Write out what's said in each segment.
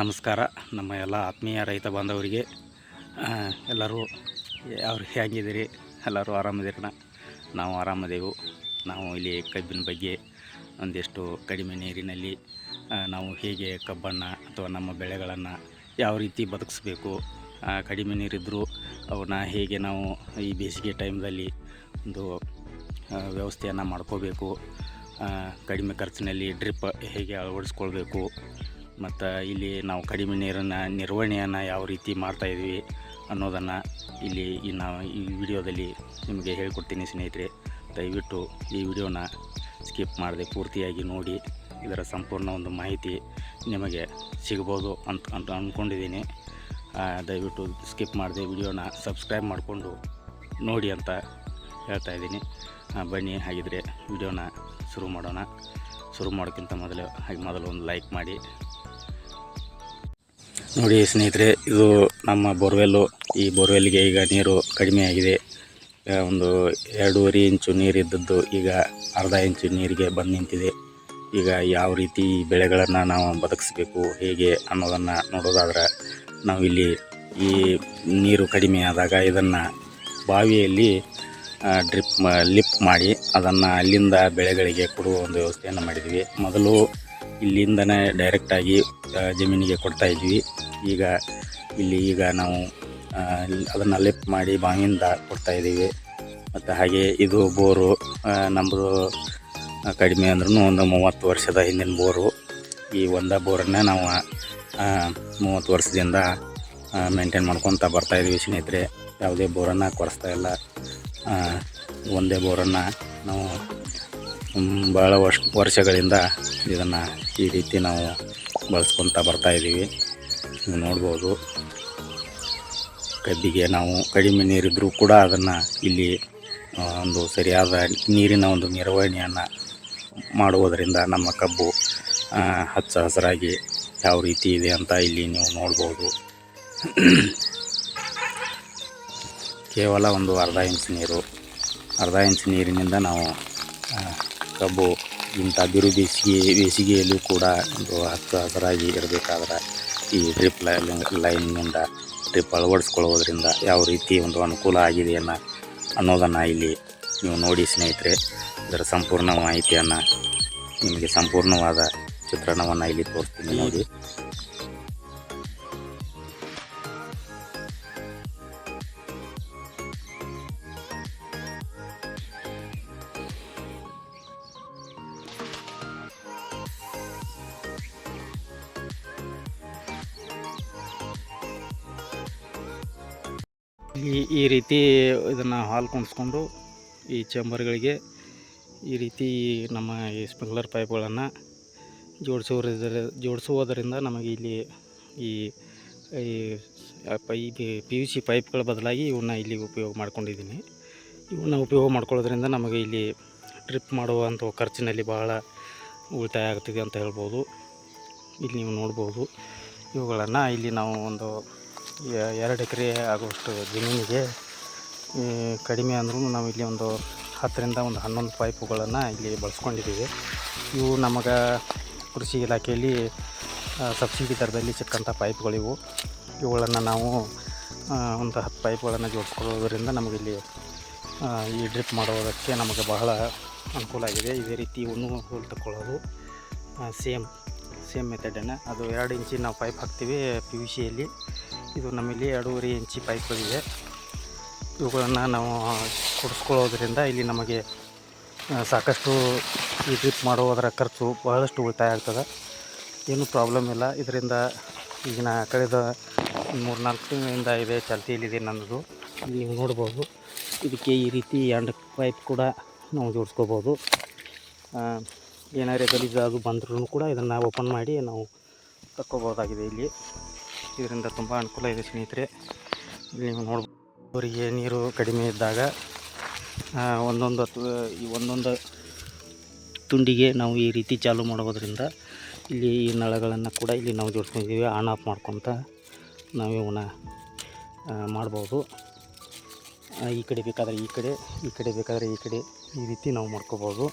ನಮಸ್ಕಾರ. ನಮ್ಮ ಎಲ್ಲ ಆತ್ಮೀಯ ರೈತ ಬಾಂಧವರಿಗೆ ಎಲ್ಲರೂ ಅವ್ರು ಹೇಗಿದ್ದೀರಿ? ಎಲ್ಲರೂ ಆರಾಮದಿರಣ ನಾವು ಆರಾಮದೇವು. ನಾವು ಇಲ್ಲಿ ಕಬ್ಬಿನ ಬಗ್ಗೆ ಒಂದಿಷ್ಟು ಕಡಿಮೆ ನೀರಿನಲ್ಲಿ ನಾವು ಹೇಗೆ ಕಬ್ಬನ್ನು ಅಥವಾ ನಮ್ಮ ಬೆಳೆಗಳನ್ನು ಯಾವ ರೀತಿ ಬದುಕಿಸ್ಬೇಕು ಕಡಿಮೆ ನೀರಿದ್ದರೂ ಅವನ್ನ ಹೇಗೆ ನಾವು ಈ ಬೇಸಿಗೆ ಟೈಮ್ದಲ್ಲಿ ಒಂದು ವ್ಯವಸ್ಥೆಯನ್ನು ಮಾಡ್ಕೋಬೇಕು ಕಡಿಮೆ ಖರ್ಚಿನಲ್ಲಿ ಡ್ರಿಪ್ ಹೇಗೆ ಅಳವಡಿಸ್ಕೊಳ್ಬೇಕು ಮತ್ತು ಇಲ್ಲಿ ನಾವು ಕಡಿಮೆ ನೀರನ್ನು, ನಿರ್ವಹಣೆಯನ್ನು ಯಾವ ರೀತಿ ಮಾಡ್ತಾಯಿದ್ವಿ ಅನ್ನೋದನ್ನು ಇಲ್ಲಿ ಈ ನಾವು ಈ ವಿಡಿಯೋದಲ್ಲಿ ನಿಮಗೆ ಹೇಳಿಕೊಡ್ತೀನಿ ಸ್ನೇಹಿತರೆ. ದಯವಿಟ್ಟು ಈ ವಿಡಿಯೋನ ಸ್ಕಿಪ್ ಮಾಡದೆ ಪೂರ್ತಿಯಾಗಿ ನೋಡಿ, ಇದರ ಸಂಪೂರ್ಣ ಒಂದು ಮಾಹಿತಿ ನಿಮಗೆ ಸಿಗ್ಬೋದು ಅಂತ ಅಂತ ಅಂದ್ಕೊಂಡಿದ್ದೀನಿ ದಯವಿಟ್ಟು ಸ್ಕಿಪ್ ಮಾಡದೆ ವಿಡಿಯೋನ ಸಬ್ಸ್ಕ್ರೈಬ್ ಮಾಡಿಕೊಂಡು ನೋಡಿ ಅಂತ ಹೇಳ್ತಾ ಇದ್ದೀನಿ. ಬನ್ನಿ, ಹಾಗಿದ್ರೆ ವಿಡಿಯೋನ ಶುರು ಮಾಡೋಣ. ಶುರು ಮಾಡೋಕ್ಕಿಂತ ಮೊದಲು, ಹಾಗೆ ಮೊದಲು ಒಂದು ಲೈಕ್ ಮಾಡಿ. ನೋಡಿ ಸ್ನೇಹಿತರೆ, ಇದು ನಮ್ಮ ಬೋರ್ವೆಲ್ಲು. ಈ ಬೋರ್ವೆಲ್ಗೆ ಈಗ ನೀರು ಕಡಿಮೆ ಆಗಿದೆ. ಒಂದು ಎರಡೂವರೆ ಇಂಚು ನೀರಿದ್ದದ್ದು ಈಗ ಅರ್ಧ ಇಂಚು ನೀರಿಗೆ ಬಂದು ನಿಂತಿದೆ. ಈಗ ಯಾವ ರೀತಿ ಬೆಳೆಗಳನ್ನು ನಾವು ಬದುಕಿಸ್ಬೇಕು, ಹೇಗೆ ಅನ್ನೋದನ್ನು ನೋಡೋದಾದ್ರೆ ನಾವು ಇಲ್ಲಿ ಈ ನೀರು ಕಡಿಮೆ ಆದಾಗ ಇದನ್ನು ಬಾವಿಯಲ್ಲಿ ಡ್ರಿಪ್ ಲಿಪ್ ಮಾಡಿ ಅದನ್ನು ಅಲ್ಲಿಂದ ಬೆಳೆಗಳಿಗೆ ಕೊಡುವ ಒಂದು ವ್ಯವಸ್ಥೆಯನ್ನು ಮಾಡಿದ್ವಿ ಮೊದಲು ಇಲ್ಲಿಂದನೇ ಡೈರೆಕ್ಟಾಗಿ ಜಮೀನಿಗೆ ಕೊಡ್ತಾ ಇದ್ವಿ. ಈಗ ಇಲ್ಲಿ ಈಗ ನಾವು ಅದನ್ನು ಲಿಫ್ಟ್ ಮಾಡಿ ಬಾವಿಯಿಂದ ಕೊಡ್ತಾ ಇದ್ದೀವಿ. ಮತ್ತು ಹಾಗೆ ಇದು ಬೋರು ನಮ್ಮದು ಕಡಿಮೆ ಅಂದ್ರೂ ಒಂದು ಮೂವತ್ತು ವರ್ಷದ ಹಿಂದಿನ ಬೋರು. ಈ ಒಂದ ಬೋರನ್ನೇ ನಾವು ಮೂವತ್ತು ವರ್ಷದಿಂದ ಮೇಂಟೈನ್ ಮಾಡ್ಕೊತ ಬರ್ತಾಯಿದ್ವಿ ಸ್ನೇಹಿತರೆ. ಯಾವುದೇ ಬೋರನ್ನು ಕೊಡಿಸ್ತಾ ಇಲ್ಲ. ಒಂದೇ ಬೋರನ್ನು ನಾವು ಭಾಳ ವರ್ಷ ವರ್ಷಗಳಿಂದ ಇದನ್ನು ಈ ರೀತಿ ನಾವು ಬಳಸ್ಕೊತ ಬರ್ತಾಯಿದ್ದೀವಿ ನೋಡ್ಬೋದು. ಕಬ್ಬಿಗೆ ನಾವು ಕಡಿಮೆ ನೀರಿದ್ದರೂ ಕೂಡ ಅದನ್ನು ಇಲ್ಲಿ ಒಂದು ಸರಿಯಾದ ನೀರಿನ ಒಂದು ನಿರ್ವಹಣೆಯನ್ನು ಮಾಡುವುದರಿಂದ ನಮ್ಮ ಕಬ್ಬು ಹಚ್ಚ ಹಸಿರಾಗಿ ಯಾವ ರೀತಿ ಇದೆ ಅಂತ ಇಲ್ಲಿ ನೀವು ನೋಡ್ಬೋದು. ಕೇವಲ ಒಂದು ಅರ್ಧ ಇಂಚು ನೀರು, ಅರ್ಧ ಇಂಚು ನೀರಿನಿಂದ ನಾವು ಕಬ್ಬು ಇಂಥ ಬಿರು ಬೇಸಿಗೆ, ಬೇಸಿಗೆಯಲ್ಲೂ ಕೂಡ ಒಂದು ಹಚ್ಚ ಹಸಿರಾಗಿ ಇರಬೇಕಾದ್ರೆ ಈ ಡ್ರಿಪ್ ಲೈನ್ನಿಂದ ಡ್ರಿಪ್ ಅಳವಡಿಸ್ಕೊಳ್ಳೋದ್ರಿಂದ ಯಾವ ರೀತಿ ಒಂದು ಅನುಕೂಲ ಆಗಿದೆ ಅನ್ನ, ಅನ್ನೋದನ್ನು ಇಲ್ಲಿ ನೀವು ನೋಡಿ ಸ್ನೇಹಿತರೆ. ಇದರ ಸಂಪೂರ್ಣ ಮಾಹಿತಿಯನ್ನು ನಿಮಗೆ ಸಂಪೂರ್ಣವಾದ ಚಿತ್ರಣವನ್ನು ಇಲ್ಲಿ ತೋರಿಸ್ತೀನಿ ನೋಡಿ. ರೀತಿ ಇದನ್ನು ಹಾಲು ಕುಣಿಸ್ಕೊಂಡು ಈ ಚೇಂಬರ್ಗಳಿಗೆ ಈ ರೀತಿ ನಮ್ಮ ಈ ಸ್ಪ್ರಿಂಕ್ಲರ್ ಪೈಪ್ಗಳನ್ನು ಜೋಡಿಸೋದ್ರ ಜೋಡಿಸುವುದರಿಂದ ನಮಗೆ ಇಲ್ಲಿ ಈ ಈ ಪೈ ಪಿ ಯು ಸಿ ಪೈಪ್ಗಳ ಬದಲಾಗಿ ಇವನ್ನ ಇಲ್ಲಿ ಉಪಯೋಗ ಮಾಡ್ಕೊಂಡಿದ್ದೀನಿ. ಇವನ್ನ ಉಪಯೋಗ ಮಾಡ್ಕೊಳ್ಳೋದ್ರಿಂದ ನಮಗೆ ಇಲ್ಲಿ ಟ್ರಿಪ್ ಮಾಡುವಂಥ ಖರ್ಚಿನಲ್ಲಿ ಬಹಳ ಉಳಿತಾಯ ಆಗ್ತಿದೆ ಅಂತ ಹೇಳ್ಬೋದು. ಇಲ್ಲಿ ನೀವು ನೋಡ್ಬೋದು. ಇವುಗಳನ್ನು ಇಲ್ಲಿ ನಾವು ಒಂದು ಎರಡು ಎಕರೆ ಆಗುವಷ್ಟು ಜಮೀನಿಗೆ ಕಡಿಮೆ ಅಂದ್ರೂ ನಾವು ಇಲ್ಲಿ ಒಂದು ಹತ್ತರಿಂದ ಒಂದು ಹನ್ನೊಂದು ಪೈಪುಗಳನ್ನು ಇಲ್ಲಿ ಬಳಸ್ಕೊಂಡಿದ್ದೀವಿ. ಇವು ನಮಗೆ ಕೃಷಿ ಇಲಾಖೆಯಲ್ಲಿ ಸಬ್ಸಿಡಿ ದರದಲ್ಲಿ ಸಿಕ್ಕಂಥ ಪೈಪ್ಗಳಿವು. ಇವುಗಳನ್ನು ನಾವು ಒಂದು ಹತ್ತು ಪೈಪ್ಗಳನ್ನು ಜೋಡಿಸ್ಕೊಳ್ಳೋದ್ರಿಂದ ನಮಗಿಲ್ಲಿ ಈ ಡ್ರಿಪ್ ಮಾಡೋದಕ್ಕೆ ನಮಗೆ ಬಹಳ ಅನುಕೂಲ ಆಗಿದೆ. ಇದೇ ರೀತಿ ಇವನ್ನು ಹೋಲ್ ತಗೊಳ್ಳೋದು ಸೇಮ್ ಸೇಮ್ ಮೆಥಡನ್ನು ಅದು ಎರಡು ಇಂಚಿನ ನಾವು ಪೈಪ್ ಹಾಕ್ತೀವಿ ಪಿ ಯು ಸಿಯಲ್ಲಿ ಇದು ನಮ್ಮಲ್ಲಿ ಎರಡೂವರೆ ಇಂಚಿ ಪೈಪ್ಗಳಿವೆ. ಇವುಗಳನ್ನು ನಾವು ಕೊಡಿಸ್ಕೊಳ್ಳೋದ್ರಿಂದ ಇಲ್ಲಿ ನಮಗೆ ಸಾಕಷ್ಟು ಈ ಟ್ರಿಪ್ ಮಾಡುವುದರ ಖರ್ಚು ಬಹಳಷ್ಟು ಉಳಿತಾಯ ಆಗ್ತದೆ. ಏನು ಪ್ರಾಬ್ಲಮ್ ಇಲ್ಲ. ಇದರಿಂದ ಈಗಿನ ಕಳೆದ ಮೂರು ನಾಲ್ಕು ತಿಂಗಳಿಂದ ಇದೆ ಚಾಲ್ತಿಯಲ್ಲಿದೆ ನನ್ನದು. ನೀವು ನೋಡ್ಬೋದು. ಇದಕ್ಕೆ ಈ ರೀತಿ ಎಂಡ್ ಪೈಪ್ ಕೂಡ ನಾವು ಜೋಡಿಸ್ಕೋಬೋದು. ಏನಾರೇ ಗಲೀಜು ಅದು ಬಂದ್ರೂ ಕೂಡ ಇದನ್ನು ಓಪನ್ ಮಾಡಿ ನಾವು ತಕ್ಕೋಬೋದಾಗಿದೆ ಇಲ್ಲಿ. ಇದರಿಂದ ತುಂಬ ಅನುಕೂಲ ಇದೆ ಸ್ನೇಹಿತರೆ. ಇಲ್ಲಿ ನೀವು ನೋಡ್ಬೋದು. ಅವರಿಗೆ ನೀರು ಕಡಿಮೆ ಇದ್ದಾಗ ಒಂದೊಂದು ಈ ಒಂದೊಂದು ತುಂಡಿಗೆ ನಾವು ಈ ರೀತಿ ಚಾಲು ಮಾಡೋದ್ರಿಂದ ಇಲ್ಲಿ ಈ ನಳಗಳನ್ನು ಕೂಡ ಇಲ್ಲಿ ನಾವು ಜೋಡಿಸ್ಕೊಂಡಿದ್ದೀವಿ. ಆನ್ ಆಫ್ ಮಾಡ್ಕೊತ ನಾವು ಇವನ್ನ ಮಾಡ್ಬೋದು. ಈ ಕಡೆ ಬೇಕಾದರೆ ಈ ಕಡೆ ಈ ಕಡೆ ಬೇಕಾದರೆ ಈ ಕಡೆ ಈ ರೀತಿ ನಾವು ಮಾಡ್ಕೋಬೋದು.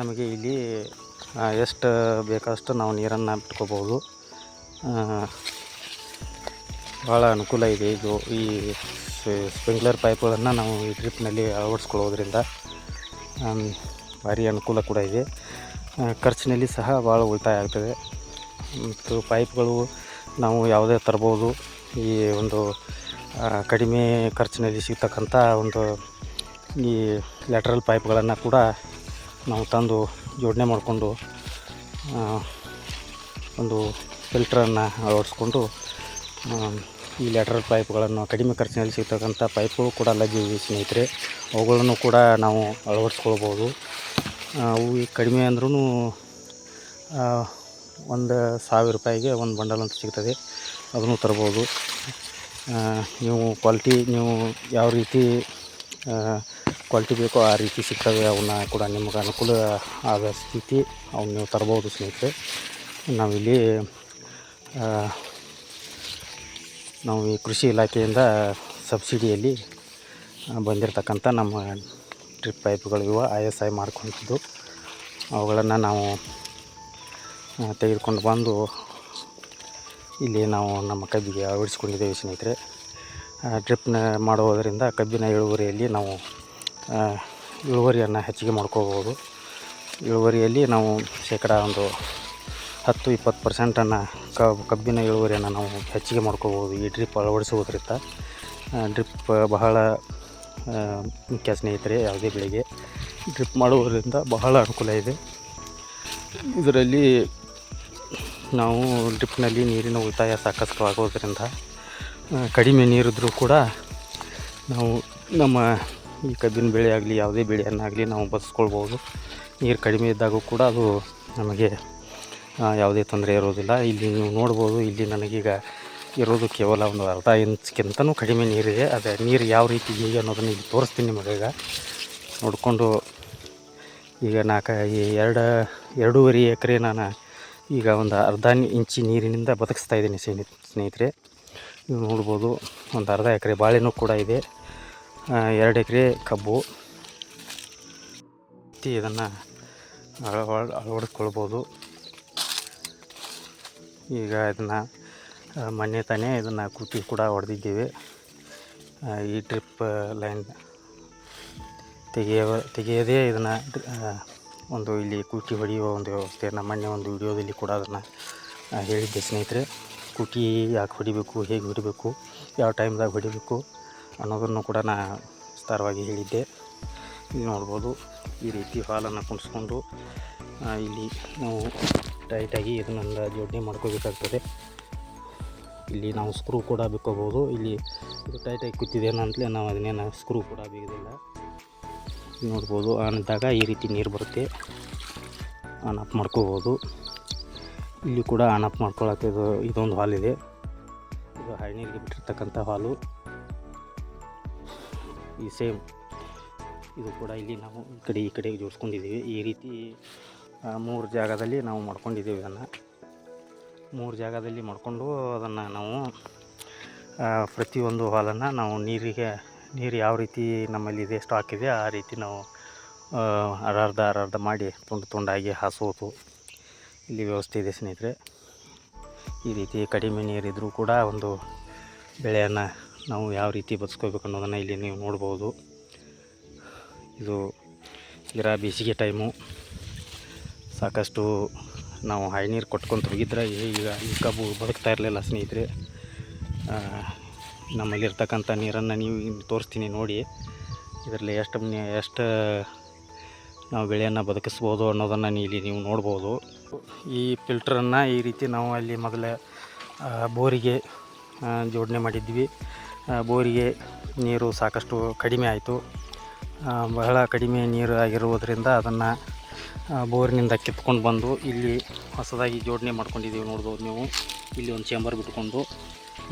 ನಮಗೆ ಇಲ್ಲಿ ಎಷ್ಟು ಬೇಕಷ್ಟು ನಾವು ನೀರನ್ನು ಬಿಟ್ಕೋಬೋದು. ಭಾಳ ಅನುಕೂಲ ಇದೆ. ಇದು ಈ ಸ್ಪ್ರಿಂಕ್ಲರ್ ಪೈಪ್ಗಳನ್ನು ನಾವು ಈ ಡ್ರಿಪ್ನಲ್ಲಿ ಅಳವಡಿಸ್ಕೊಳ್ಳೋದ್ರಿಂದ ಭಾರಿ ಅನುಕೂಲ ಕೂಡ ಇದೆ. ಖರ್ಚಿನಲ್ಲಿ ಸಹ ಭಾಳ ಉಳಿತಾಯ ಆಗ್ತದೆ. ಮತ್ತು ಪೈಪ್ಗಳು ನಾವು ಯಾವುದೇ ತರ್ಬೋದು. ಈ ಒಂದು ಕಡಿಮೆ ಖರ್ಚಿನಲ್ಲಿ ಸಿಗ್ತಕ್ಕಂಥ ಒಂದು ಈ ಲ್ಯಾಟ್ರಲ್ ಪೈಪ್ಗಳನ್ನು ಕೂಡ ನಾವು ತಂದು ಜೋಡಣೆ ಮಾಡಿಕೊಂಡು ಒಂದು ಫಿಲ್ಟ್ರನ್ನು ಅಳವಡಿಸ್ಕೊಂಡು ಈ ಲ್ಯಾಟ್ರಲ್ ಪೈಪ್ಗಳನ್ನು ಕಡಿಮೆ ಖರ್ಚಿನಲ್ಲಿ ಸಿಗ್ತಕ್ಕಂಥ ಪೈಪ್ಗಳು ಕೂಡ ಲಭ್ಯವಿವೆ ಸ್ನೇಹಿತರೆ. ಅವುಗಳನ್ನು ಕೂಡ ನಾವು ಅಳವಡಿಸ್ಕೊಳ್ಬೋದು. ಅವು ಕಡಿಮೆ ಅಂದ್ರೂ ಒಂದು ಸಾವಿರ ರೂಪಾಯಿಗೆ ಒಂದು ಬಂಡಲ್ ಅಂತ ಸಿಗ್ತದೆ. ಅದನ್ನು ತರ್ಬೋದು. ನೀವು ಕ್ವಾಲಿಟಿ ನೀವು ಯಾವ ರೀತಿ ಕ್ವಾಲಿಟಿ ಬೇಕೋ ಆ ರೀತಿ ಸಿಗ್ತವೆ ಅವನ್ನ ಕೂಡ ನಿಮಗೆ ಅನುಕೂಲ ಆದ ಸ್ಥಿತಿ ಅವನ್ನ ನೀವು ತರ್ಬೋದು ಸ್ನೇಹಿತರೆ. ನಾವಿಲ್ಲಿ ನಾವು ಈ ಕೃಷಿ ಇಲಾಖೆಯಿಂದ ಸಬ್ಸಿಡಿಯಲ್ಲಿ ಬಂದಿರತಕ್ಕಂಥ ನಮ್ಮ ಡ್ರಿಪ್ ಪೈಪ್ಗಳು ಇವ ಎಸ್ ಐ ಮಾಡ್ಕೊತಿದ್ದು. ಅವುಗಳನ್ನು ನಾವು ತೆಗೆದುಕೊಂಡು ಬಂದು ಇಲ್ಲಿ ನಾವು ನಮ್ಮ ಕಬ್ಬಿಗೆ ಅಳವಡಿಸ್ಕೊಂಡಿದ್ದೇವೆ ಸ್ನೇಹಿತರೆ. ಡ್ರಿಪ್ನ ಮಾಡುವುದರಿಂದ ಕಬ್ಬಿನ ಇಳುವರಿಯಲ್ಲಿ ನಾವು ಇಳುವರಿಯನ್ನು ಹೆಚ್ಚಿಗೆ ಮಾಡ್ಕೋಬೋದು. ಇಳುವರಿಯಲ್ಲಿ ನಾವು ಶೇಕಡ ಒಂದು ಹತ್ತು ಇಪ್ಪತ್ತು ಪರ್ಸೆಂಟನ್ನು ಕಬ್ಬಿನ ಇಳುವರಿಯನ್ನು ನಾವು ಹೆಚ್ಚಿಗೆ ಮಾಡ್ಕೋಬೋದು. ಈ ಡ್ರಿಪ್ ಅಳವಡಿಸುವುದರಿಂದ ಡ್ರಿಪ್ ಬಹಳ ಮುಖ್ಯ ಸ್ನೇಹಿತರೆ, ಯಾವುದೇ ಬೆಳೆಗೆ ಡ್ರಿಪ್ ಮಾಡುವುದರಿಂದ ಬಹಳ ಅನುಕೂಲ ಇದೆ. ಇದರಲ್ಲಿ ನಾವು ಡ್ರಿಪ್ನಲ್ಲಿ ನೀರಿನ ಉಳಿತಾಯ ಸಾಕಷ್ಟು ಆಗೋದರಿಂದ ಕಡಿಮೆ ನೀರಿದ್ರೂ ಕೂಡ ನಾವು ನಮ್ಮ ಈ ಕಬ್ಬಿನ ಬೆಳೆ ಆಗಲಿ, ಯಾವುದೇ ಬೆಳೆಯನ್ನಾಗಲಿ ನಾವು ಬಸ್ಕೊಳ್ಬೋದು ನೀರು ಕಡಿಮೆ ಇದ್ದಾಗೂ ಕೂಡ ಅದು ನಮಗೆ ಯಾವುದೇ ತೊಂದರೆ ಇರೋದಿಲ್ಲ ಇಲ್ಲಿ ನೀವು ನೋಡ್ಬೋದು, ಇಲ್ಲಿ ನನಗೀಗ ಇರೋದು ಕೇವಲ ಒಂದು ಅರ್ಧ ಇಂಚ್ಗಿಂತನೂ ಕಡಿಮೆ ನೀರಿದೆ. ಅದೇ ನೀರು ಯಾವ ರೀತಿ ಇದೆ ಅನ್ನೋದನ್ನು ಇಲ್ಲಿ ತೋರಿಸ್ತೀನಿ ನಿಮಗೆ ಈಗ. ನೋಡಿಕೊಂಡು ಈಗ ನಾಲ್ಕು ಈ ಎರಡು, ಎರಡೂವರೆ ಎಕರೆ ನಾನು ಈಗ ಒಂದು ಅರ್ಧ ಇಂಚಿ ನೀರಿನಿಂದ ಬದುಕಿಸ್ತಾ ಇದ್ದೀನಿ ಸ್ನೇಹಿ, ಸ್ನೇಹಿತರೆ. ನೀವು ನೋಡ್ಬೋದು, ಒಂದು ಅರ್ಧ ಎಕರೆ ಬಾಳೆನೂ ಕೂಡ ಇದೆ. ಎರಡು ಎಕರೆ ಕಬ್ಬು. ಇದನ್ನು ಅಳವ ಅಳವಡಿಸ್ಕೊಳ್ಬೋದು. ಈಗ ಇದನ್ನು ಮೊನ್ನೆ ತಾನೇ ಇದನ್ನು ಕುಟ್ಟಿ ಕೂಡ ಹೊಡೆದಿದ್ದೇವೆ. ಈ ಟ್ರಿಪ್ ಲೈನ್ ತೆಗೆಯೋ ತೆಗೆಯೋದೇ ಇದನ್ನು ಒಂದು ಇಲ್ಲಿ ಕುಟಿ ಹೊಡೆಯುವ ಒಂದು ವ್ಯವಸ್ಥೆಯನ್ನು ಮೊನ್ನೆ ಒಂದು ವಿಡಿಯೋದಲ್ಲಿ ಕೂಡ ಅದನ್ನು ಹೇಳಿದ್ದೆ ಸ್ನೇಹಿತರೆ. ಕುಟಿ ಯಾಕೆ ಹೊಡಿಬೇಕು, ಹೇಗೆ ಹೊಡಿಬೇಕು, ಯಾವ ಟೈಮ್ದಾಗ ಹೊಡಿಬೇಕು ಅನ್ನೋದನ್ನು ಕೂಡ ನಾ ವಿಸ್ತಾರವಾಗಿ ಹೇಳಿದ್ದೆ. ಇಲ್ಲಿ ನೋಡ್ಬೋದು, ಈ ರೀತಿ ಹಾಲನ್ನು ಕುಣಿಸ್ಕೊಂಡು ಇಲ್ಲಿ ನಾವು ಟೈಟಾಗಿ ಇದನ್ನೆಲ್ಲ ಜೋಡಣೆ ಮಾಡ್ಕೋಬೇಕಾಗ್ತದೆ. ಇಲ್ಲಿ ನಾವು ಸ್ಕ್ರೂ ಕೂಡ ಬಿಕ್ಕೋಬೋದು ಇಲ್ಲಿ ಇದು ಟೈಟಾಗಿ ಕೂತಿದೆ ಅಂತಲೇ ನಾವು ಅದನ್ನೇನು ಸ್ಕ್ರೂ ಕೂಡ ಬಿಗೋದಿಲ್ಲ ನೋಡ್ಬೋದು ಆನ್ ಇದ್ದಾಗ ಈ ರೀತಿ ನೀರು ಬರುತ್ತೆ. ಆನ್ ಆಫ್ ಮಾಡ್ಕೋಬೋದು ಇಲ್ಲಿ ಕೂಡ ಆನ್ ಆಫ್ ಮಾಡ್ಕೊಳಕ್ಕೆ ಇದು, ಇದೊಂದು ಹಾಲ್ ಇದೆ. ಇದು ಹೈ ನೀರಿಗೆ ಬಿಟ್ಟಿರ್ತಕ್ಕಂಥ ಹಾಲು ಈ ಸೇಮ್ ಇದು ಕೂಡ ಇಲ್ಲಿ ನಾವು ಈ ಕಡೆ ಈ ಕಡೆ ಜೋಡಿಸ್ಕೊಂಡಿದ್ದೀವಿ. ಈ ರೀತಿ ಮೂರು ಜಾಗದಲ್ಲಿ ನಾವು ಮಾಡ್ಕೊಂಡಿದ್ದೀವಿ ಇದನ್ನು ಮೂರು ಜಾಗದಲ್ಲಿ ಮಾಡಿಕೊಂಡು ಅದನ್ನು ನಾವು ಪ್ರತಿಯೊಂದು ಹಾಲನ್ನು ನಾವು ನೀರಿಗೆ, ನೀರು ಯಾವ ರೀತಿ ನಮ್ಮಲ್ಲಿ ಇದೆ ಸ್ಟಾಕ್ ಇದೆ, ಆ ರೀತಿ ನಾವು ಅರ್ಧ ಅರ್ಧ ಮಾಡಿ ತುಂಡು ತುಂಡಾಗಿ ಹಾಸೋದು. ಇಲ್ಲಿ ವ್ಯವಸ್ಥೆ ಇದೆ ಸ್ನೇಹಿತರೆ. ಈ ರೀತಿ ಕಡಿಮೆ ನೀರಿದ್ದರೂ ಕೂಡ ಒಂದು ಬೆಳೆಯನ್ನು ನಾವು ಯಾವ ರೀತಿ ಬದುಕೋಬೇಕು ಅನ್ನೋದನ್ನು ಇಲ್ಲಿ ನೀವು ನೋಡ್ಬೋದು. ಇದು ಇರ ಬೇಸಿಗೆ ಟೈಮು ಸಾಕಷ್ಟು ನಾವು ಹೈ ನೀರು ಕೊಟ್ಕೊಂಡು ಹೋಗಿದ್ರೆ ಈಗ ಈ ಕಬ್ಬು ಬದುಕ್ತಾ ಇರಲಿಲ್ಲ ಸ್ನೇಹಿತರೆ. ನಮ್ಮಲ್ಲಿರ್ತಕ್ಕಂಥ ನೀರನ್ನು ನೀವು ತೋರಿಸ್ತೀನಿ ನೋಡಿ. ಇದರಲ್ಲಿ ಎಷ್ಟು ಎಷ್ಟು ನಾವು ಬೆಳೆಯನ್ನು ಬದುಕಿಸ್ಬೋದು ಅನ್ನೋದನ್ನು ನೀಲಿ ನೀವು ನೋಡ್ಬೋದು. ಈ ಫಿಲ್ಟ್ರನ್ನು ಈ ರೀತಿ ನಾವು ಅಲ್ಲಿ ಮೊದಲೇ ಬೋರಿಗೆ ಜೋಡಣೆ ಮಾಡಿದ್ವಿ. ಬೋರಿಗೆ ನೀರು ಸಾಕಷ್ಟು ಕಡಿಮೆ ಆಯಿತು. ಬಹಳ ಕಡಿಮೆ ನೀರು ಆಗಿರುವುದರಿಂದ ಅದನ್ನು ಬೋರಿನಿಂದ ಕಿತ್ಕೊಂಡು ಬಂದು ಇಲ್ಲಿ ಹೊಸದಾಗಿ ಜೋಡಣೆ ಮಾಡ್ಕೊಂಡಿದ್ದೀವಿ ನೋಡ್ಬೋದು ನೀವು. ಇಲ್ಲಿ ಒಂದು ಚೇಂಬರ್ ಬಿಟ್ಕೊಂಡು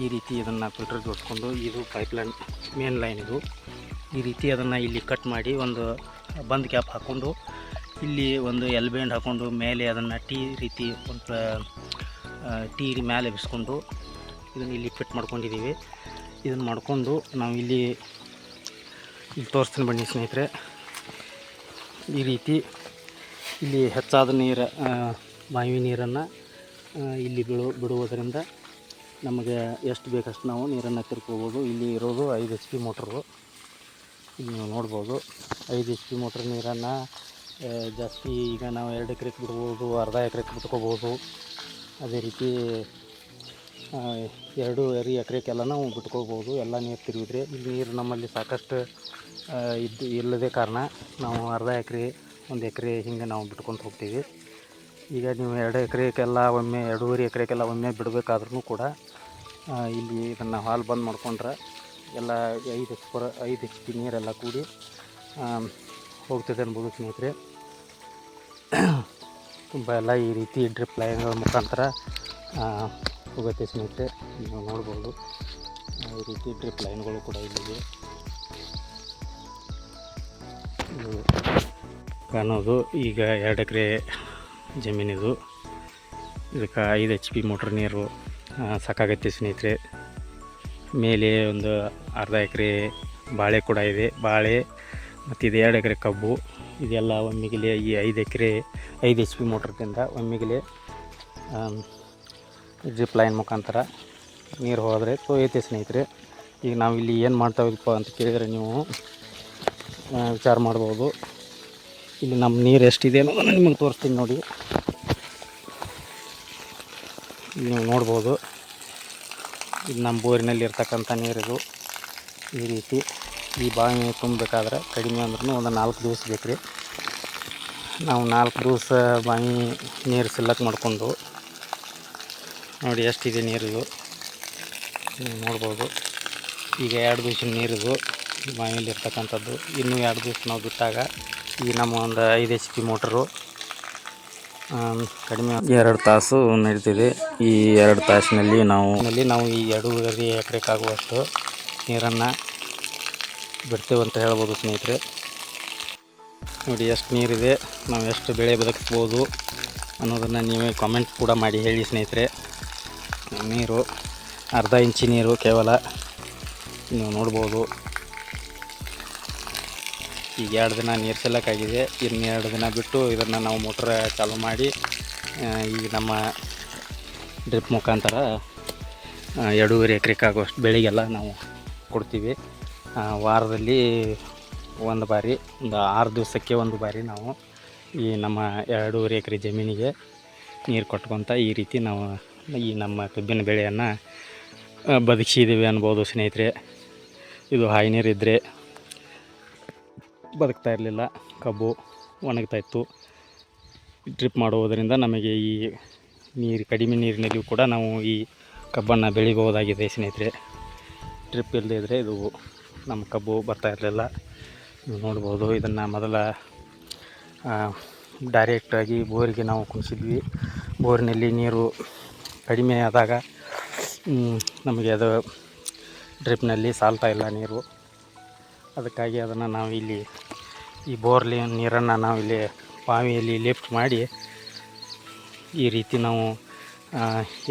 ಈ ರೀತಿ ಇದನ್ನು ಫಿಲ್ಟರ್ ಜೋಡಿಸ್ಕೊಂಡು ಇದು ಪೈಪ್ಲೈನ್ ಮೇನ್ ಲೈನ್ ಇದು. ಈ ರೀತಿ ಅದನ್ನು ಇಲ್ಲಿ ಕಟ್ ಮಾಡಿ ಒಂದು ಬಂದ್ ಕ್ಯಾಪ್ ಹಾಕ್ಕೊಂಡು ಇಲ್ಲಿ ಒಂದು ಎಲ್ ಬ್ಯಾಂಡ್ ಹಾಕ್ಕೊಂಡು ಮೇಲೆ ಅದನ್ನು ಟೀ ರೀತಿ ಒಂದು ಟೀ ಮೇಲೆ ಬಿಸ್ಕೊಂಡು ಇದನ್ನು ಇಲ್ಲಿ ಫಿಟ್ ಮಾಡ್ಕೊಂಡಿದ್ದೀವಿ. ಇದನ್ನು ಮಾಡಿಕೊಂಡು ನಾವು ಇಲ್ಲಿ ಇಲ್ಲಿ ತೋರಿಸ್ತೀನಿ ಬನ್ನಿ ಸ್ನೇಹಿತರೆ. ಈ ರೀತಿ ಇಲ್ಲಿ ಹೆಚ್ಚಾದ ನೀರು ಬಾವಿ ನೀರನ್ನು ಇಲ್ಲಿ ಬಿಡು, ಬಿಡುವುದರಿಂದ ನಮಗೆ ಎಷ್ಟು ಬೇಕಷ್ಟು ನಾವು ನೀರನ್ನು ತಿರ್ಕೋಬೋದು. ಇಲ್ಲಿ ಇರೋದು ಐದು ಎಚ್ ಪಿ ಮೋಟ್ರು ಇಲ್ಲಿ ನೀವು ನೋಡ್ಬೋದು, ಐದು ಎಚ್ ಪಿ ಮೋಟ್ರ್ ನೀರನ್ನು ಜಾಸ್ತಿ ಈಗ ನಾವು ಎರಡು ಎಕರೆಗೆ ಬಿಡ್ಬೋದು, ಅರ್ಧ ಎಕರೆಗೆ ಬಿಟ್ಕೋಬೋದು. ಅದೇ ರೀತಿ ಎರಡು ಎರಡು ಎಕ್ರೆಕೆಲ್ಲ ನಾವು ಬಿಟ್ಕೋಬೋದು, ಎಲ್ಲ ನೀರು ತಿರುಗಿದ್ರೆ ಇಲ್ಲಿ ನೀರು ನಮ್ಮಲ್ಲಿ ಸಾಕಷ್ಟು ಇದ್ದು ಇಲ್ಲದೆ ಕಾರಣ ನಾವು ಅರ್ಧ ಎಕರೆ ಒಂದು ಎಕರೆ ಹಿಂಗೆ ನಾವು ಬಿಟ್ಕೊತ ಹೋಗ್ತೀವಿ. ಈಗ ನೀವು ಎರಡು ಎಕರೆಗೆಲ್ಲ ಒಮ್ಮೆ, ಎರಡೂವರೆ ಎಕರೆಗೆಲ್ಲ ಒಮ್ಮೆ ಬಿಡಬೇಕಾದ್ರೂ ಕೂಡ ಇಲ್ಲಿ ಇದನ್ನು ಹಾಲು ಬಂದ್ ಮಾಡ್ಕೊಂಡ್ರೆ ಎಲ್ಲ ಐದು ಎಚ್ ಪರ, ಐದು ಎಚ್ ಪಿ ನೀರೆಲ್ಲ ಕೂಡಿ ಹೋಗ್ತದೆ ಅನ್ಬೋದು ಸ್ನೇಹಿತರೆ. ತುಂಬ ಎಲ್ಲ ಈ ರೀತಿ ಡ್ರಿಪ್ ಲೈನ್ಗಳ ಮುಖಾಂತರ ಹೋಗುತ್ತೆ ಸ್ನೇಹಿತರೆ. ನೀವು ನೋಡ್ಬೋದು ಈ ರೀತಿ ಡ್ರಿಪ್ ಲೈನ್ಗಳು ಕೂಡ ಇಲ್ಲಿವೆ. ಕಾಣೋದು ಈಗ ಎರಡು ಎಕರೆ ಜಮೀನಿದು. ಇದಕ್ಕೆ ಐದು ಎಚ್ ಪಿ ಮೋಟ್ರ್ ನೀರು ಸಾಕಾಗತ್ತೆ ಸ್ನೇಹಿತರೆ. ಮೇಲೆ ಒಂದು ಅರ್ಧ ಎಕರೆ ಬಾಳೆ ಕೂಡ ಇದೆ. ಬಾಳೆ ಮತ್ತು ಇದು ಎರಡು ಎಕರೆ ಕಬ್ಬು. ಇದೆಲ್ಲ ಒಮ್ಮಿಗಿಲೆ ಈ ಐದು ಎಕರೆ, ಐದು ಎಚ್ ಪಿ ಮೋಟ್ರದಿಂದ ಒಮ್ಮಿಗಿಲೆ ಡ್ರಿಪ್ ಲೈನ್ ಮುಖಾಂತರ ನೀರು ಹೋದರೆ ತೊಯ್ಯುತ್ತೆ ಸ್ನೇಹಿತರೆ. ಈಗ ನಾವು ಇಲ್ಲಿ ಏನು ಮಾಡ್ತಾವಿದಪ್ಪ ಅಂತ ಕೇಳಿದರೆ ನೀವು ವಿಚಾರ ಮಾಡ್ಬೋದು. ಇಲ್ಲಿ ನಮ್ಮ ನೀರು ಎಷ್ಟಿದೆ ಅನ್ನೋದನ್ನು ನಿಮಗೆ ತೋರಿಸ್ತೀನಿ ನೋಡಿ. ನೀವು ನೋಡ್ಬೋದು. ಇದು ನಮ್ಮ ಬೋರಿನಲ್ಲಿ ಇರ್ತಕ್ಕಂಥ ನೀರಿದು ಈ ರೀತಿ ಈ ಬಾವಿ ನೀರು ತುಂಬಬೇಕಾದ್ರೆ ಕಡಿಮೆ ಅಂದ್ರೂ ಒಂದು ನಾಲ್ಕು ದಿವಸ ಬೇಕು ರೀ. ನಾವು ನಾಲ್ಕು ದಿವಸ ಬಾವಿ ನೀರು ಸಿಲ್ಲಕ್ ಮಾಡಿಕೊಂಡು ನೋಡಿ ಎಷ್ಟಿದೆ ನೀರಿದು ನೀವು ನೋಡ್ಬೋದು. ಈಗ ಎರಡು ದಿವಸ ನೀರಿದು ಬಾವಿಯಲ್ಲಿ ಇರ್ತಕ್ಕಂಥದ್ದು. ಇನ್ನೂ ಎರಡು ದಿವಸ ನಾವು ಬಿಟ್ಟಾಗ ಈ ನಮ್ಮ ಒಂದು ಐದು ಎಚ್ ಪಿ ಮೋಟ್ರು ಕಡಿಮೆ ಎರಡು ತಾಸು ನಡೀತಿದೆ. ಈ ಎರಡು ತಾಸಿನಲ್ಲಿ ನಾವು ನಲ್ಲಿ ನಾವು ಈ ಎರಡೂವರೆ ಎಕರೆಗಾಗುವಷ್ಟು ನೀರನ್ನು ಬಿಡ್ತೇವೆ ಅಂತ ಹೇಳ್ಬೋದು ಸ್ನೇಹಿತರೆ. ನೋಡಿ ಎಷ್ಟು ನೀರಿದೆ ನಾವು ಎಷ್ಟು ಬೆಳೆ ಬದುಕಿಸ್ಬೋದು ಅನ್ನೋದನ್ನು ನೀವೇ ಕಾಮೆಂಟ್ ಕೂಡ ಮಾಡಿ ಹೇಳಿ ಸ್ನೇಹಿತರೆ. ನೀರು ಅರ್ಧ ಇಂಚಿ ನೀರು ಕೇವಲ ನೀವು ನೋಡ್ಬೋದು. ಈಗ ಎರಡು ದಿನ ನೀರು ಚೆಲ್ಲಕ್ಕಾಗಿದೆ. ಇನ್ನು ಎರಡು ದಿನ ಬಿಟ್ಟು ಇದನ್ನು ನಾವು ಮೋಟ್ರ್ ಚಾಲೂ ಮಾಡಿ ಈಗ ನಮ್ಮ ಡ್ರಿಪ್ ಮುಖಾಂತರ ಎರಡೂವರೆ ಎಕ್ರೆಕ್ ಆಗುವಷ್ಟು ಬೆಳೆಗೆಲ್ಲ ನಾವು ಕೊಡ್ತೀವಿ. ವಾರದಲ್ಲಿ ಒಂದು ಬಾರಿ, ಒಂದು ಆರು ದಿವಸಕ್ಕೆ ಒಂದು ಬಾರಿ ನಾವು ಈ ನಮ್ಮ ಎರಡೂವರೆ ಎಕರೆ ಜಮೀನಿಗೆ ನೀರು ಕೊಟ್ಕೊತ ಈ ರೀತಿ ನಾವು ಈ ನಮ್ಮ ಕಬ್ಬಿನ ಬೆಳೆಯನ್ನು ಬದುಕಿಸಿದ್ದೀವಿ ಅನ್ಬೋದು ಸ್ನೇಹಿತರೆ. ಇದು ಹಾಯಿ ನೀರಿದ್ದರೆ ಬದುಕ್ತಾ ಇರಲಿಲ್ಲ. ಕಬ್ಬು ಒಣಗ್ತಾ ಇತ್ತು. ಡ್ರಿಪ್ ಮಾಡುವುದರಿಂದ ನಮಗೆ ಈ ನೀರು, ಕಡಿಮೆ ನೀರಿನಲ್ಲಿಯೂ ಕೂಡ ನಾವು ಈ ಕಬ್ಬನ್ನು ಬೆಳಿಬೋದಾಗಿದೆ ಸ್ನೇಹಿತರೆ. ಡ್ರಿಪ್ ಇಲ್ಲದೆ ಇದ್ದರೆ ಇದು ನಮ್ಮ ಕಬ್ಬು ಬರ್ತಾ ಇರಲಿಲ್ಲ. ನೀವು ನೋಡ್ಬೋದು ಇದನ್ನು ಮೊದಲ ಡೈರೆಕ್ಟಾಗಿ ಬೋರಿಗೆ ನಾವು ಕುಣಿಸಿದ್ವಿ. ಬೋರಿನಲ್ಲಿ ನೀರು ಕಡಿಮೆ ಆದಾಗ ನಮಗೆ ಅದು ಡ್ರಿಪ್ನಲ್ಲಿ ಸಾಲ್ತಾ ಇಲ್ಲ ನೀರು. ಅದಕ್ಕಾಗಿ ಅದನ್ನು ನಾವು ಇಲ್ಲಿ ಈ ಬೋರ್ಲಿ ನೀರನ್ನು ನಾವು ಇಲ್ಲಿ ಬಾವಿಯಲ್ಲಿ ಲಿಫ್ಟ್ ಮಾಡಿ ಈ ರೀತಿ ನಾವು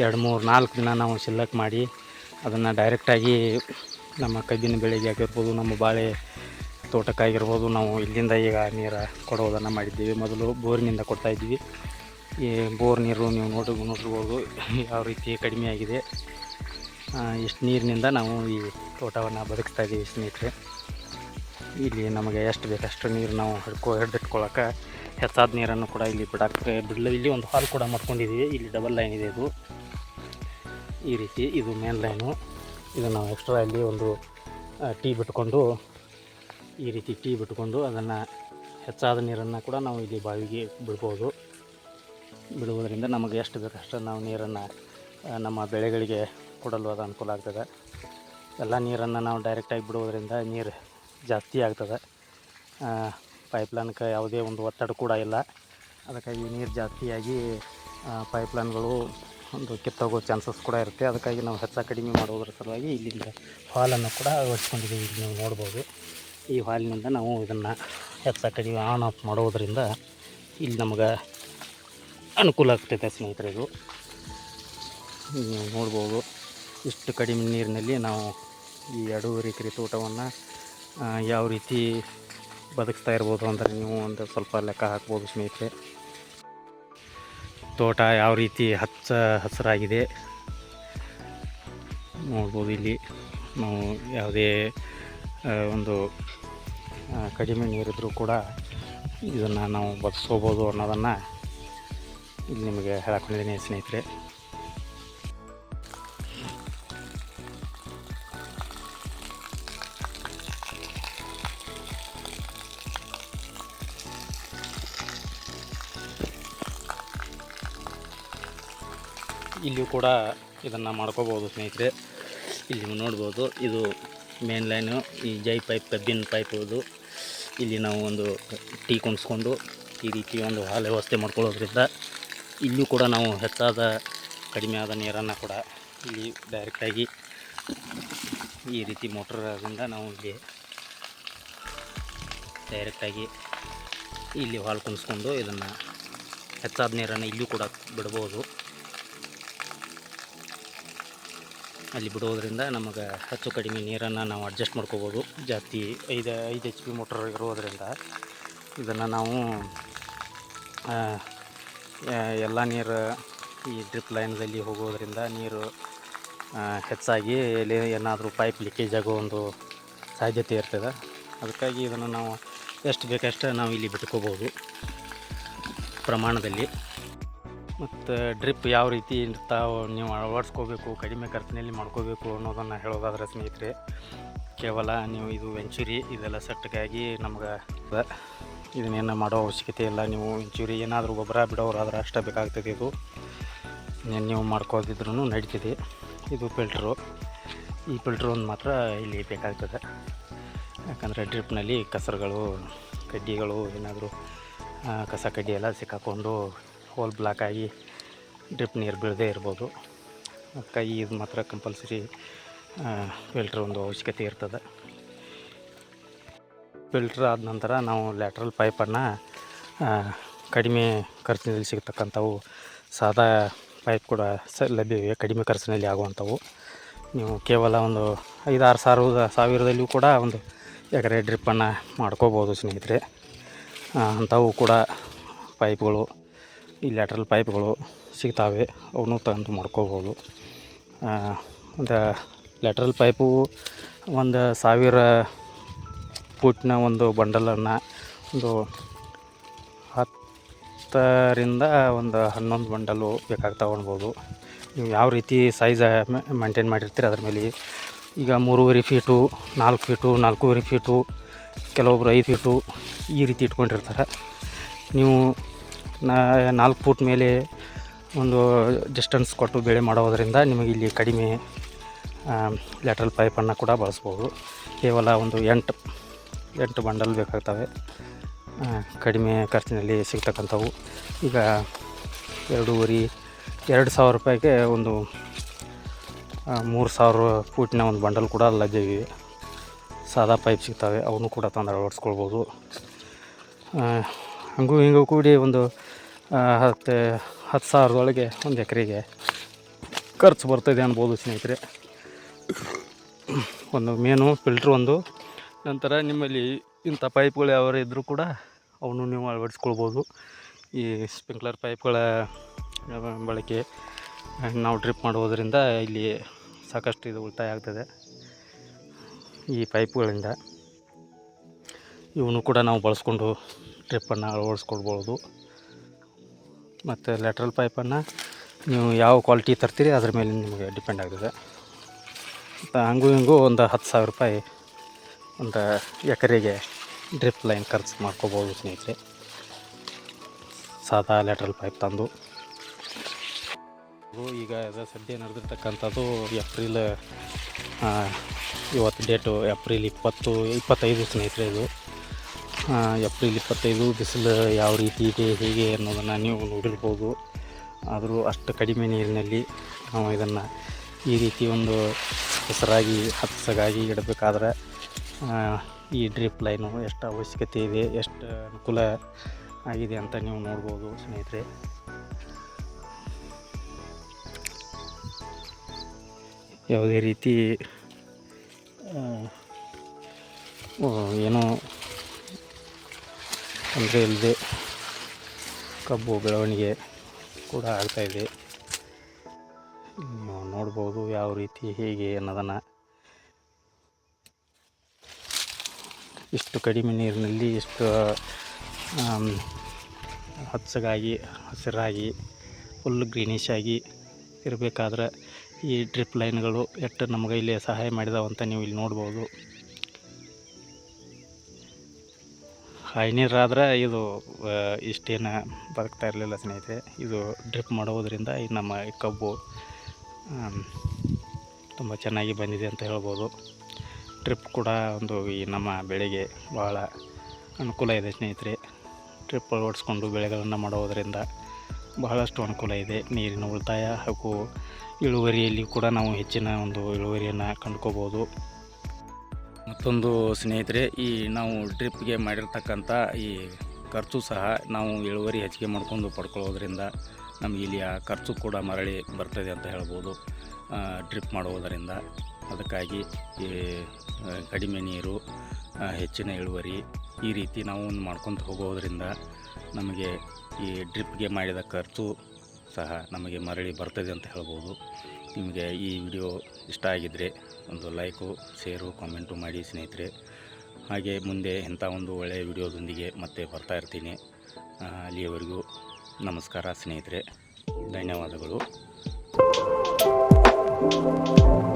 ಎರಡು ಮೂರು ನಾಲ್ಕು ದಿನ ನಾವು ಸಿಲ್ಲಕ್ ಮಾಡಿ ಅದನ್ನು ಡೈರೆಕ್ಟಾಗಿ ನಮ್ಮ ಕಬ್ಬಿನ ಬೆಳೆಗೆ ಆಗಿರ್ಬೋದು, ನಮ್ಮ ಬಾಳೆ ತೋಟಕ್ಕಾಗಿರ್ಬೋದು ನಾವು ಇಲ್ಲಿಂದ ಈಗ ನೀರು ಕೊಡೋದನ್ನು ಮಾಡಿದ್ದೀವಿ. ಮೊದಲು ಬೋರಿನಿಂದ ಕೊಡ್ತಾ ಇದ್ವಿ ಈ ಬೋರ್ ನೀರು ನೀವು ನೋಡಿ ನೋಡಿರ್ಬೋದು ಯಾವ ರೀತಿ ಕಡಿಮೆ ಆಗಿದೆ. ಇಷ್ಟು ನೀರಿನಿಂದ ನಾವು ಈ ತೋಟವನ್ನು ಬದುಕ್ತಾ ಇದ್ದೀವಿ ಸ್ನೇಹಿತರೆ. ಇಲ್ಲಿ ನಮಗೆ ಎಷ್ಟು ಬೇಕಷ್ಟು ನೀರು ನಾವು ಹಿಡ್ಕೊ ಹಿಡಿದಿಟ್ಕೊಳ್ಳೋಕೆ ಹೆಚ್ಚಾದ ನೀರನ್ನು ಕೂಡ ಇಲ್ಲಿ ಬಿಡಕ್ಕೆ ಬಿಡಲು ಇಲ್ಲಿ ಒಂದು ಹಾಲ್ ಕೂಡ ಮಾಡ್ಕೊಂಡಿದ್ದೀವಿ. ಇಲ್ಲಿ ಡಬಲ್ ಲೈನ್ ಇದೆ ಇದು. ಈ ರೀತಿ ಇದು ಮೇನ್ ಲೈನು ಇದು ನಾವು ಎಕ್ಸ್ಟ್ರಾ ಇಲ್ಲಿ ಒಂದು ಟೀ ಬಿಟ್ಕೊಂಡು ಈ ರೀತಿ ಟೀ ಬಿಟ್ಕೊಂಡು ಅದನ್ನು ಹೆಚ್ಚಾದ ನೀರನ್ನು ಕೂಡ ನಾವು ಇಲ್ಲಿ ಬಾವಿಗೆ ಬಿಡ್ಬೋದು. ಬಿಡುವುದರಿಂದ ನಮಗೆ ಎಷ್ಟು ಬೇಕಷ್ಟು ನಾವು ನೀರನ್ನು ನಮ್ಮ ಬೆಳೆಗಳಿಗೆ ಕೊಡಲು ಅದು ಅನುಕೂಲ ಆಗ್ತದೆ. ಎಲ್ಲ ನೀರನ್ನು ನಾವು ಡೈರೆಕ್ಟಾಗಿ ಬಿಡುವುದರಿಂದ ನೀರು ಜಾಸ್ತಿ ಆಗ್ತದೆ. ಪೈಪ್ಲೈನ್ಗೆ ಯಾವುದೇ ಒಂದು ಒತ್ತಡ ಕೂಡ ಇಲ್ಲ. ಅದಕ್ಕಾಗಿ ನೀರು ಜಾಸ್ತಿಯಾಗಿ ಪೈಪ್ಲೈನ್ಗಳು ಒಂದು ಕಿತ್ತೋಗೋ ಚಾನ್ಸಸ್ ಕೂಡ ಇರುತ್ತೆ. ಅದಕ್ಕಾಗಿ ನಾವು ಹೆಚ್ಚು ಕಡಿಮೆ ಮಾಡೋದ್ರ ಸಲುವಾಗಿ ಇಲ್ಲಿಂದ ಹಾಲನ್ನು ಕೂಡ ಅಳವಡಿಸ್ಕೊಂಡಿದ್ದೀವಿ ಇಲ್ಲಿ ನೀವು ನೋಡ್ಬೋದು. ಈ ಹಾಲಿನಿಂದ ನಾವು ಇದನ್ನು ಹೆಚ್ಚು ಕಡಿಮೆ ಆನ್ ಆಫ್ ಮಾಡೋದರಿಂದ ಇಲ್ಲಿ ನಮಗೆ ಅನುಕೂಲ ಆಗ್ತೈತೆ ಸ್ನೇಹಿತರಿಗೂ ನೀವು ನೋಡ್ಬೋದು. ಇಷ್ಟು ಕಡಿಮೆ ನೀರಿನಲ್ಲಿ ನಾವು ಈ ಎರಡೂವರೆ ಎಕರೆ ತೋಟವನ್ನು ಯಾವ ರೀತಿ ಬದುಕ್ತಾ ಇರ್ಬೋದು ಅಂದರೆ ನೀವು ಒಂದು ಸ್ವಲ್ಪ ಲೆಕ್ಕ ಹಾಕ್ಬೋದು ಸ್ನೇಹಿತರೆ. ತೋಟ ಯಾವ ರೀತಿ ಹಚ್ಚ ಹಸಿರಾಗಿದೆ ನೋಡ್ಬೋದು ಇಲ್ಲಿ. ನಾವು ಯಾವುದೇ ಒಂದು ಕಡಿಮೆ ನೀರಿದ್ರೂ ಕೂಡ ಇದನ್ನು ನಾವು ಬದುಕೋಬೋದು ಅನ್ನೋದನ್ನು ಇಲ್ಲಿ ನಿಮಗೆ ಹೇಳಕೊಂಡಿದ್ದೀನಿ ಸ್ನೇಹಿತರೆ. ಇಲ್ಲಿಯೂ ಕೂಡ ಇದನ್ನು ಮಾಡ್ಕೋಬೋದು ಸ್ನೇಹಿತರೆ. ಇಲ್ಲಿ ನೋಡ್ಬೋದು, ಇದು ಮೇನ್ ಲೈನು ಈ ಜೈ ಪೈಪ್ ಕಬ್ಬಿನ ಪೈಪ್ ಇದು. ಇಲ್ಲಿ ನಾವು ಒಂದು ಟೀ ಕುಣಿಸ್ಕೊಂಡು ಈ ರೀತಿ ಒಂದು ಹಾಲು ವ್ಯವಸ್ಥೆ ಮಾಡ್ಕೊಳ್ಳೋದ್ರಿಂದ ಇಲ್ಲೂ ಕೂಡ ನಾವು ಹೆಚ್ಚಾದ ಕಡಿಮೆ ಆದ ನೀರನ್ನು ಕೂಡ ಇಲ್ಲಿ ಡೈರೆಕ್ಟಾಗಿ ಈ ರೀತಿ ಮೋಟ್ರದಿಂದ ನಾವು ಇಲ್ಲಿ ಡೈರೆಕ್ಟಾಗಿ ಇಲ್ಲಿ ಹಾಲು ಕುಣಿಸ್ಕೊಂಡು ಇದನ್ನು ಹೆಚ್ಚಾದ ನೀರನ್ನು ಇಲ್ಲೂ ಕೂಡ ಬಿಡ್ಬೋದು. ಅಲ್ಲಿ ಬಿಡೋದ್ರಿಂದ ನಮಗೆ ಹೆಚ್ಚು ಕಡಿಮೆ ನೀರನ್ನು ನಾವು ಅಡ್ಜಸ್ಟ್ ಮಾಡ್ಕೋಬೋದು. ಜಾಸ್ತಿ ಐದು ಐದು ಎಚ್ ಪಿ ಮೋಟ್ರ್ ಇರೋದರಿಂದ ಇದನ್ನು ನಾವು ಎಲ್ಲ ನೀರು ಈ ಡ್ರಿಪ್ ಲೈನ್ದಲ್ಲಿ ಹೋಗೋದರಿಂದ ನೀರು ಹೆಚ್ಚಾಗಿ ಎಲ್ಲಿ ಏನಾದರೂ ಪೈಪ್ ಲೀಕೇಜ್ ಆಗೋ ಒಂದು ಸಾಧ್ಯತೆ ಇರ್ತದೆ. ಅದಕ್ಕಾಗಿ ಇದನ್ನು ನಾವು ಎಷ್ಟು ಬೇಕಷ್ಟು ನಾವು ಇಲ್ಲಿ ಬಿಟ್ಕೋಬೋದು ಪ್ರಮಾಣದಲ್ಲಿ. ಮತ್ತು ಡ್ರಿಪ್ ಯಾವ ರೀತಿ ಇರ್ತಾವೆ ನೀವು ಅಳವಡಿಸ್ಕೋಬೇಕು, ಕಡಿಮೆ ಖರ್ಚಿನಲ್ಲಿ ಮಾಡ್ಕೋಬೇಕು ಅನ್ನೋದನ್ನು ಹೇಳೋದಾದ್ರೆ ಸ್ನೇಹಿತರೆ, ಕೇವಲ ನೀವು ಇದು ವೆಂಚುರಿ ಇದೆಲ್ಲ ಸೆಟ್ಗಾಗಿ ನಮ್ಗೆ ಇದನ್ನೇನು ಮಾಡೋ ಅವಶ್ಯಕತೆ ಇಲ್ಲ. ನೀವು ವೆಂಚುರಿ ಏನಾದರೂ ಗೊಬ್ಬರ ಬಿಡೋರಾದ್ರೆ ಅಷ್ಟೇ ಬೇಕಾಗ್ತದೆ ಇದು. ನೀವು ಮಾಡ್ಕೋದಿದ್ರೂ ನಡೀತದೆ. ಇದು ಫಿಲ್ಟ್ರು ಈ ಫಿಲ್ಟ್ರು ಒಂದು ಮಾತ್ರ ಇಲ್ಲಿ ಬೇಕಾಗ್ತದೆ. ಯಾಕಂದರೆ ಡ್ರಿಪ್ನಲ್ಲಿ ಕಸರುಗಳು, ಕಡ್ಡಿಗಳು ಏನಾದರೂ ಕಸ ಕಡ್ಡಿ ಎಲ್ಲ ಸಿಕ್ಕಾಕೊಂಡು ಹೋಲ್ ಬ್ಲಾಕ್ ಆಗಿ ಡ್ರಿಪ್ ನೀರು ಬೀಳದೇ ಇರ್ಬೋದು. ಅದಕ್ಕಾಗಿ ಇದು ಮಾತ್ರ ಕಂಪಲ್ಸರಿ ಫಿಲ್ಟ್ರ್ ಒಂದು ಅವಶ್ಯಕತೆ ಇರ್ತದೆ. ಫಿಲ್ಟ್ರ್ ಆದ ನಂತರ ನಾವು ಲ್ಯಾಟ್ರಲ್ ಪೈಪನ್ನು ಕಡಿಮೆ ಖರ್ಚಿನಲ್ಲಿ ಸಿಗ್ತಕ್ಕಂಥವು ಸಾದಾ ಪೈಪ್ ಕೂಡ ಸ ಲಭ್ಯವಿವೆ, ಕಡಿಮೆ ಖರ್ಚಿನಲ್ಲಿ ಆಗುವಂಥವು. ನೀವು ಕೇವಲ ಒಂದು ಐದಾರು ಸಾವಿರದ ಸಾವಿರದಲ್ಲಿಯೂ ಕೂಡ ಒಂದು ಎಕರೆ ಡ್ರಿಪ್ಪನ್ನು ಮಾಡ್ಕೋಬೋದು ಸ್ನೇಹಿತರೆ. ಅಂಥವು ಕೂಡ ಪೈಪ್ಗಳು ಈ ಲ್ಯಾಟ್ರಲ್ ಪೈಪ್ಗಳು ಸಿಗ್ತಾವೆ ಅವನ್ನೂ ತಂದು ಮಾಡ್ಕೋಬೋದು. ಒಂದು ಲ್ಯಾಟ್ರಲ್ ಪೈಪು ಒಂದು ಸಾವಿರ ಫೂಟ್ನ ಒಂದು ಬಂಡಲನ್ನು ಒಂದು ಹತ್ತರಿಂದ ಒಂದು ಹನ್ನೊಂದು ಬಂಡಲು ಬೇಕಾಗ್ತಾವೆ ಅನ್ಬೋದು ನೀವು ಯಾವ ರೀತಿ ಸೈಜ್ ಮೇಂಟೈನ್ ಮಾಡಿರ್ತೀರಿ ಅದ್ರ ಮೇಲೆ. ಈಗ ಮೂರುವರೆ ಫೀಟು, ನಾಲ್ಕು ಫೀಟು, ನಾಲ್ಕೂವರೆ ಫೀಟು, ಕೆಲವೊಬ್ರು ಐದು ಫೀಟು ಈ ರೀತಿ ಇಟ್ಕೊಂಡಿರ್ತಾರೆ. ನೀವು ನಾ ನಾಲ್ಕು ಫೂಟ್ ಮೇಲೆ ಒಂದು ಡಿಸ್ಟೆನ್ಸ್ ಕೊಟ್ಟು ಬೆಳೆ ಮಾಡೋದರಿಂದ ನಿಮಗೆ ಇಲ್ಲಿ ಕಡಿಮೆ ಲ್ಯಾಟ್ರಲ್ ಪೈಪನ್ನು ಕೂಡ ಬಳಸ್ಬೋದು. ಕೇವಲ ಒಂದು ಎಂಟು ಎಂಟು ಬಂಡಲ್ ಬೇಕಾಗ್ತವೆ. ಕಡಿಮೆ ಖರ್ಚಿನಲ್ಲಿ ಸಿಗ್ತಕ್ಕಂಥವು. ಈಗ ಎರಡೂವರೆ, ಎರಡು ಸಾವಿರ ರೂಪಾಯಿಗೆ ಒಂದು ಮೂರು ಸಾವಿರ ಫೂಟಿನ ಒಂದು ಬಂಡಲ್ ಕೂಡ ಲಭ್ಯವಿವೆ ಸಾದಾ ಪೈಪ್ ಸಿಗ್ತವೆ ಅವನು ಕೂಡ ತಂದು ಅಳವಡಿಸ್ಕೊಳ್ಬೋದು. ಹಂಗೂ ಹಿಂಗೂ ಕೂಡಿ ಒಂದು ಹತ್ತು ಹತ್ತು ಸಾವಿರದೊಳಗೆ ಒಂದು ಎಕರೆಗೆ ಖರ್ಚು ಬರ್ತದೆ ಅನ್ಬೋದು ಸ್ನೇಹಿತರೆ. ಒಂದು ಮೇನು, ಫಿಲ್ಟ್ರ್ ಒಂದು. ನಂತರ ನಿಮ್ಮಲ್ಲಿ ಇಂಥ ಪೈಪ್ಗಳು ಯಾವ ಇದ್ದರೂ ಕೂಡ ಅವನು ನೀವು ಅಳವಡಿಸ್ಕೊಳ್ಬೋದು. ಈ ಸ್ಪ್ರಿಂಕ್ಲರ್ ಪೈಪ್ಗಳ ಬಳಕೆ ನಾವು ಡ್ರಿಪ್ ಮಾಡುವುದರಿಂದ ಇಲ್ಲಿ ಸಾಕಷ್ಟು ಇದು ಉಳಿತಾಯ ಆಗ್ತದೆ. ಈ ಪೈಪ್ಗಳಿಂದ ಇವನು ಕೂಡ ನಾವು ಬಳಸ್ಕೊಂಡು ಟ್ರಿಪ್ಪನ್ನು ಅಳವಡಿಸ್ಕೊಳ್ಬೋದು. ಮತ್ತು ಲ್ಯಾಟ್ರಲ್ ಪೈಪನ್ನು ನೀವು ಯಾವ ಕ್ವಾಲಿಟಿ ತರ್ತೀರಿ ಅದ್ರ ಮೇಲೆ ನಿಮಗೆ ಡಿಪೆಂಡ್ ಆಗ್ತದೆ. ಮತ್ತು ಹಂಗೂ ಹಿಂಗೂ ಒಂದು ಹತ್ತು ಸಾವಿರ ರೂಪಾಯಿ ಒಂದು ಎಕರೆಗೆ ಡ್ರಿಪ್ ಲೈನ್ ಖರ್ಚು ಮಾಡ್ಕೋಬೋದು ಸ್ನೇಹಿತರೆ. ಸಾದಾ ಲ್ಯಾಟ್ರಲ್ ಪೈಪ್ ತಂದು. ಈಗ ಸದ್ಯ ನಡೆದಿರ್ತಕ್ಕಂಥದ್ದು ಏಪ್ರಿಲ್ ಇವತ್ತು ಡೇಟು ಏಪ್ರಿಲ್ ಇಪ್ಪತ್ತು, ಇಪ್ಪತ್ತೈದು ಸ್ನೇಹಿತರೆ ಇದು. ಏಪ್ರಿಲ್ ಇಪ್ಪತ್ತೈದು ಬಿಸಿಲು ಯಾವ ರೀತಿ ಇದೆ, ಹೇಗೆ ಅನ್ನೋದನ್ನು ನೀವು ನೋಡಿರ್ಬೋದು. ಆದರೂ ಅಷ್ಟು ಕಡಿಮೆ ನೀರಿನಲ್ಲಿ ನಾವು ಇದನ್ನು ಈ ರೀತಿ ಒಂದು ಹೆಸರಾಗಿ ಹತ್ತಸಗಾಗಿ ಇಡಬೇಕಾದ್ರೆ ಈ ಡ್ರಿಪ್ ಲೈನು ಎಷ್ಟು ಅವಶ್ಯಕತೆ ಇದೆ, ಎಷ್ಟು ಅನುಕೂಲ ಆಗಿದೆ ಅಂತ ನೀವು ನೋಡ್ಬೋದು ಸ್ನೇಹಿತರೆ. ಯಾವುದೇ ರೀತಿ ಏನೋ ತೊಂದರೆ ಇಲ್ಲದೆ ಕಬ್ಬು ಬೆಳವಣಿಗೆ ಕೂಡ ಆಗ್ತಾಯಿದೆ ನೀವು ನೋಡ್ಬೋದು ಯಾವ ರೀತಿ, ಹೇಗೆ ಅನ್ನೋದನ್ನು. ಇಷ್ಟು ಕಡಿಮೆ ನೀರಿನಲ್ಲಿ ಇಷ್ಟು ಹಚ್ಚಗಾಗಿ ಹಸಿರಾಗಿ, ಫುಲ್ ಗ್ರೀನಿಶ್ ಆಗಿ ಇರಬೇಕಾದ್ರೆ ಈ ಡ್ರಿಪ್ ಲೈನ್ಗಳು ಎಷ್ಟು ನಮಗೆ ಇಲ್ಲಿ ಸಹಾಯ ಮಾಡಿದಾವಂತ ನೀವು ಇಲ್ಲಿ ನೋಡ್ಬೋದು. ಹೈ ನೀರಾದ್ರೆ ಇದು ಇಷ್ಟೇನು ಬದುಕ್ತಾ ಇರಲಿಲ್ಲ ಸ್ನೇಹಿತರೆ. ಇದು ಡ್ರಿಪ್ ಮಾಡೋದ್ರಿಂದ ಈ ನಮ್ಮ ಕಬ್ಬು ತುಂಬ ಚೆನ್ನಾಗಿ ಬಂದಿದೆ ಅಂತ ಹೇಳ್ಬೋದು. ಟ್ರಿಪ್ ಕೂಡ ಒಂದು ಈ ನಮ್ಮ ಬೆಳೆಗೆ ಭಾಳ ಅನುಕೂಲ ಇದೆ ಸ್ನೇಹಿತರೆ. ಟ್ರಿಪ್ ಅಳವಡಿಸ್ಕೊಂಡು ಬೆಳೆಗಳನ್ನು ಮಾಡೋದರಿಂದ ಬಹಳಷ್ಟು ಅನುಕೂಲ ಇದೆ. ನೀರಿನ ಉಳಿತಾಯ ಹಾಗೂ ಇಳುವರಿಯಲ್ಲಿ ಕೂಡ ನಾವು ಹೆಚ್ಚಿನ ಒಂದು ಇಳುವರಿಯನ್ನು ಕಂಡ್ಕೋಬೋದು. ಮತ್ತೊಂದು ಸ್ನೇಹಿತರೆ, ಈ ನಾವು ಟ್ರಿಪ್ಗೆ ಮಾಡಿರ್ತಕ್ಕಂಥ ಈ ಖರ್ಚು ಸಹ ನಾವು ಇಳುವರಿ ಹೆಚ್ಚಿಗೆ ಮಾಡ್ಕೊಂಡು ಪಡ್ಕೊಳ್ಳೋದ್ರಿಂದ ನಮಗೆ ಇಲ್ಲಿ ಆ ಖರ್ಚು ಕೂಡ ಮರಳಿ ಬರ್ತದೆ ಅಂತ ಹೇಳ್ಬೋದು. ಡ್ರಿಪ್ ಮಾಡುವುದರಿಂದ. ಅದಕ್ಕಾಗಿ ಈ ಕಡಿಮೆ ನೀರು ಹೆಚ್ಚಿನ ಇಳುವರಿ ಈ ರೀತಿ ನಾವು ಮಾಡ್ಕೊತ ಹೋಗೋದ್ರಿಂದ ನಮಗೆ ಈ ಡ್ರಿಪ್ಗೆ ಮಾಡಿದ ಖರ್ಚು ಸಹ ನಮಗೆ ಮರಳಿ ಬರ್ತದೆ ಅಂತ ಹೇಳ್ಬೋದು. ನಿಮಗೆ ಈ ವಿಡಿಯೋ ಇಷ್ಟ ಆಗಿದ್ದರೆ ಒಂದು ಲೈಕು, ಶೇರು, ಕಾಮೆಂಟು ಮಾಡಿ ಸ್ನೇಹಿತರೆ. ಹಾಗೆ ಮುಂದೆ ಇಂಥ ಒಂದು ಒಳ್ಳೆಯ ವಿಡಿಯೋದೊಂದಿಗೆ ಮತ್ತೆ ಬರ್ತಾ ಇರ್ತೀನಿ. ಅಲ್ಲಿಯವರೆಗೂ ನಮಸ್ಕಾರ ಸ್ನೇಹಿತರೆ. ಧನ್ಯವಾದಗಳು.